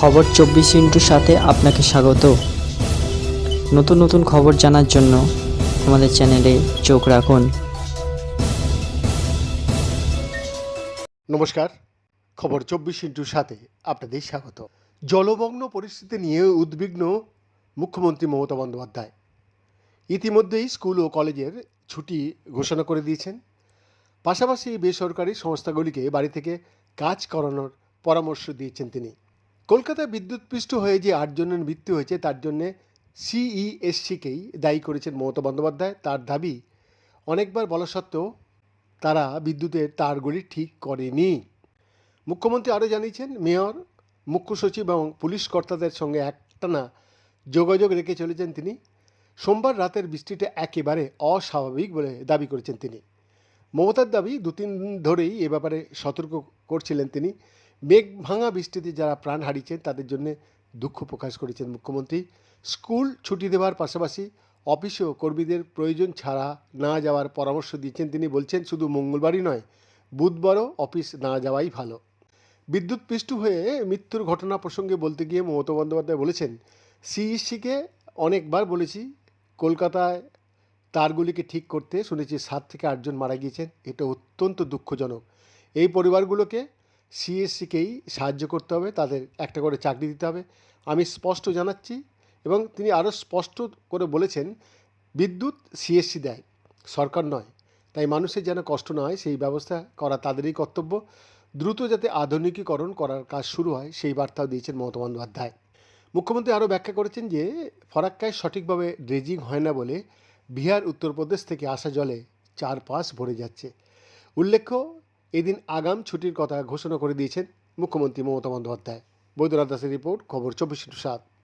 খবর চব্বিশ ইন্টুর সাথে আপনাকে স্বাগত। নতুন নতুন খবর জানার জন্য আমাদের চ্যানেলে চোখ রাখুন। নমস্কার, খবর চব্বিশ ইন্টুর সাথে আপনাদের স্বাগত। জলমগ্ন পরিস্থিতি নিয়ে উদ্বিগ্ন মুখ্যমন্ত্রী মমতা বন্দ্যোপাধ্যায়। ইতিমধ্যেই স্কুল ও কলেজের ছুটি ঘোষণা করে দিয়েছেন। পাশাপাশি বেসরকারি সংস্থাগুলিকে বাড়ি থেকে কাজ করানোর পরামর্শ দিয়েছেন তিনি। কলকাতায় বিদ্যুৎপৃষ্ট হয়ে যে আটজনের মৃত্যু হয়েছে, তার জন্যে সিইএসসিকেই দায়ী করেছেন মমতা বন্দ্যোপাধ্যায়। তার দাবি, অনেকবার বলা সত্ত্বেও তারা বিদ্যুতের তারগুলি ঠিক করেনি। মুখ্যমন্ত্রী আরও জানিয়েছেন, মেয়র, মুখ্য সচিব এবং পুলিশ কর্তাদের সঙ্গে একটানা যোগাযোগ রেখে চলেছেন তিনি। সোমবার রাতের বৃষ্টিটা একেবারে অস্বাভাবিক বলে দাবি করেছেন তিনি। মমতার দাবি দু তিন ধরেই এ ব্যাপারে সতর্ক করছিলেন তিনি। মেঘ ভাঙা বৃষ্টিতে যারা প্রাণ হারিয়েছেন, তাদের জন্য দুঃখ প্রকাশ করেছেন মুখ্যমন্ত্রী। স্কুল ছুটি দেওয়ার পাশাপাশি অফিসেও কর্মীদের প্রয়োজন ছাড়া না যাওয়ার পরামর্শ দিয়েছেন তিনি। বলছেন, শুধু মঙ্গলবারই নয়, বুধবারও অফিস না যাওয়াই ভালো। বিদ্যুৎ পৃষ্ঠ হয়ে মৃত্যুর ঘটনা প্রসঙ্গে বলতে গিয়ে মমতা বন্দ্যোপাধ্যায় বলেছেন, সিইসিকে অনেকবার বলেছি, কলকাতায় তারগুলিকে ঠিক করতে শুনেছি, সাত থেকে আটজন মারা গিয়েছেন। এটা অত্যন্ত দুঃখজনক। এই পরিবারগুলোকে সিএসসিকেই সাহায্য করতে হবে, তাদের একটা করে চাকরি দিতে হবে। আমি স্পষ্ট জানাচ্ছি এবং তিনি আরও স্পষ্ট করে বলেছেন, বিদ্যুৎ সিএসসি দেয়, সরকার নয়। তাই মানুষের যেন কষ্ট না হয়, সেই ব্যবস্থা করা তাদেরই কর্তব্য। দ্রুত যাতে আধুনিকীকরণ করার কাজ শুরু হয়, সেই বার্তাও দিয়েছেন মমতা বন্দ্যোপাধ্যায়। মুখ্যমন্ত্রী আরও ব্যাখ্যা করেছেন যে, ফরাক্কায় সঠিকভাবে ড্রেজিং হয় না বলে বিহার, উত্তরপ্রদেশ থেকে আসা জলে চার পাশ ভরে যাচ্ছে। উল্লেখ্য এদিন আগাম ছুটির কথা ঘোষণা করে দিয়েছেন মুখ্যমন্ত্রী মমতা বন্দ্যোপাধ্যায়। বৈদ্যনাথ দাসের রিপোর্ট, খবর চব্বিশ সাত।